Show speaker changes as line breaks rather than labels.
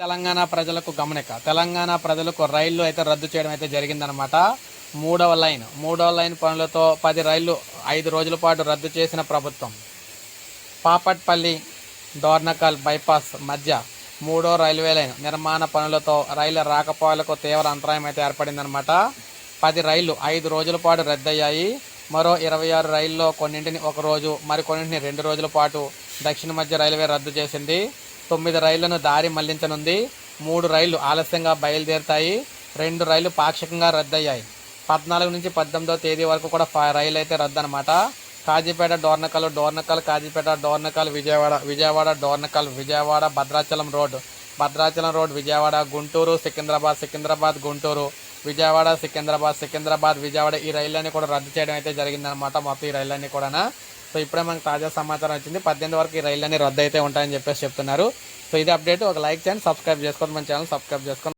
తెలంగాణ ప్రజలకు గమనిక. తెలంగాణ ప్రజలకు రైళ్ళు అయితే రద్దు చేయడం అయితే జరిగిందనమాట మూడవ లైన్. మూడవ లైన్ పనులతో పది రైళ్ళు ఐదు రోజుల పాటు రద్దు చేసిన ప్రభుత్వం. పాపట్పల్లి డోర్నకల్ బైపాస్ మధ్య మూడో రైల్వే లైన్ నిర్మాణ పనులతో రైళ్ళ రాకపోకలకు తీవ్ర అంతరాయం అయితే ఏర్పడిందనమాట పది రైళ్ళు ఐదు రోజుల పాటు రద్దయ్యాయి. మరో ఇరవై ఆరు రైల్లో కొన్నింటిని ఒక రోజు మరికొన్నింటిని రెండు రోజుల పాటు దక్షిణ మధ్య రైల్వే రద్దు చేసింది. తొమ్మిది రైళ్ళను దారి మళ్ళించనుంది. మూడు రైళ్ళు ఆలస్యంగా బయలుదేరుతాయి. రెండు రైళ్ళు పాక్షికంగా రద్దయ్యాయి. పద్నాలుగు నుంచి పద్దెనిమిదో తేదీ వరకు కూడా ఫైవ్ రైలు అయితే రద్దు అనమాట కాజీపేట డోర్నకల్ డోర్నకల్ కాజీపేట డోర్నకల్ విజయవాడ విజయవాడ డోర్నకల్ విజయవాడ భద్రాచలం రోడ్. భద్రాచలం రోడ్ విజయవాడ గుంటూరు సికింద్రాబాద్ సికింద్రాబాద్ గుంటూరు. విజయవాడ సికింద్రాబాద్ సికింద్రాబాద్ విజయవాడ ఈ రైళ్ళని కూడా రద్దు చేయడం అయితే జరిగిందనమాట మొత్తం ఈ రైళ్ళని కూడా సో ఇప్పుడే మనకు తాజా సమాచారం వచ్చింది. పద్దెనిమిది వరకు ఈ రైళ్ళని రద్దు అయితే ఉంటాయని చెప్పేసి చెప్తున్నారు. సో ఇది అప్డేట్. ఒక లైక్ చేయండి సబ్స్క్రైబ్ చేసుకోండి. మన ఛానల్ సబ్స్క్రైబ్ చేసుకోండి.